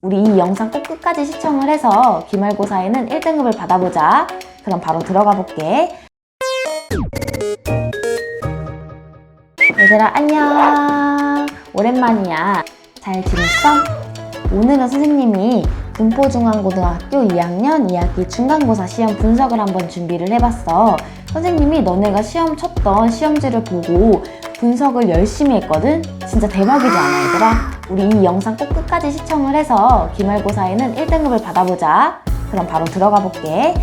우리 이 영상 꼭 끝까지 시청을 해서 기말고사에는 1등급을 받아보자. 그럼 바로 들어가 볼게. 얘들아, 안녕. 오랜만이야. 잘 지냈어? 오늘은 선생님이 금포중앙고등학교 2학년 2학기 중간고사 시험 분석을 한번 준비를 해봤어. 선생님이 너네가 시험 쳤던 시험지를 보고 분석을 열심히 했거든? 진짜 대박이지 않아, 얘들아? 우리 이 영상 꼭 끝까지 시청을 해서 기말고사에는 1등급을 받아보자. 그럼 바로 들어가 볼게.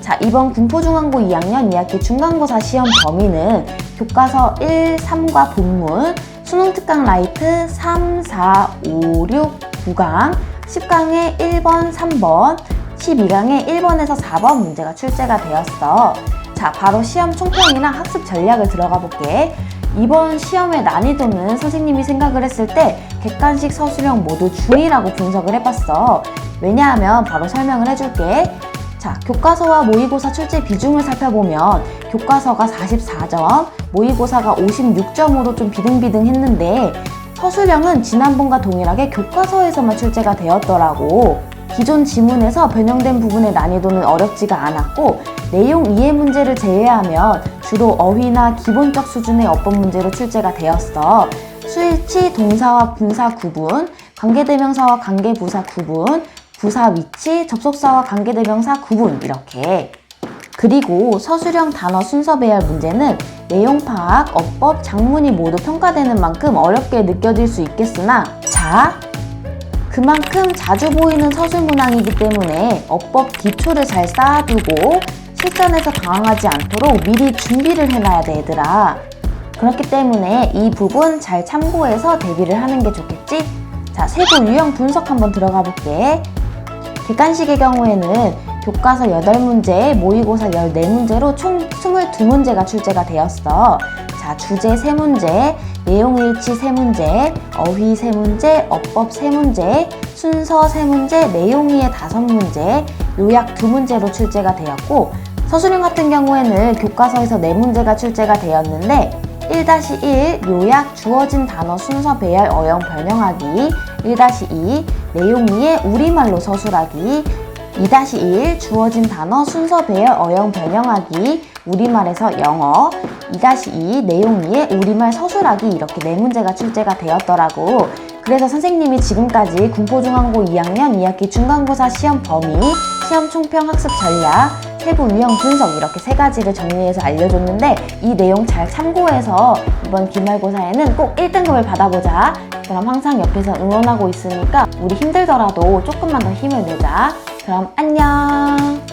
자, 이번 군포중앙고 2학년 2학기 중간고사 시험 범위는 교과서 1, 3과 본문, 수능 특강 라이트 3, 4, 5, 6, 9강, 10강에 1번, 3번, 12강에 1번에서 4번 문제가 출제가 되었어. 자, 바로 시험 총평이나 학습 전략을 들어가 볼게. 이번 시험의 난이도는 선생님이 생각을 했을 때 객관식 서술형 모두 중이라고 분석을 해봤어. 왜냐하면 바로 설명을 해줄게. 자, 교과서와 모의고사 출제 비중을 살펴보면 교과서가 44점, 모의고사가 56점으로 좀 비등비등 했는데 서술형은 지난번과 동일하게 교과서에서만 출제가 되었더라고. 기존 지문에서 변형된 부분의 난이도는 어렵지가 않았고 내용 이해 문제를 제외하면 주로 어휘나 기본적 수준의 어법 문제로 출제가 되었어. 수일치, 동사와 분사 구분, 관계대명사와 관계부사 구분, 부사 위치, 접속사와 관계대명사 구분 이렇게 그리고 서술형 단어 순서 배열 문제는 내용 파악, 어법, 장문이 모두 평가되는 만큼 어렵게 느껴질 수 있겠으나 자 그만큼 자주 보이는 서술 문항이기 때문에 어법 기초를 잘 쌓아두고 실전에서 당황하지 않도록 미리 준비를 해놔야 돼 얘들아 그렇기 때문에 이 부분 잘 참고해서 대비를 하는 게 좋겠지? 자 세부 유형 분석 한번 들어가 볼게 객관식의 경우에는 교과서 8문제, 모의고사 14문제로 총 22문제가 출제가 되었어. 자, 주제 3문제, 내용일치 3문제, 어휘 3문제, 어법 3문제, 순서 3문제, 내용이해 5문제, 요약 2문제로 출제가 되었고, 서술형 같은 경우에는 교과서에서 4문제가 출제가 되었는데, 1-1 요약 주어진 단어 순서 배열 어용 변형하기 1-2 내용 이해 우리말로 서술하기 2-1 주어진 단어 순서 배열 어용 변형하기 우리말에서 영어 2-2 내용 이해 우리말 서술하기 이렇게 네 문제가 출제가 되었더라고. 그래서 선생님이 지금까지 군포중앙고 2학년 2학기 중간고사 시험 범위, 시험 총평 학습 전략, 세부 유형 분석 이렇게 세 가지를 정리해서 알려줬는데 이 내용 잘 참고해서 이번 기말고사에는 꼭 1등급을 받아보자. 그럼 항상 옆에서 응원하고 있으니까 우리 힘들더라도 조금만 더 힘을 내자. 그럼 안녕!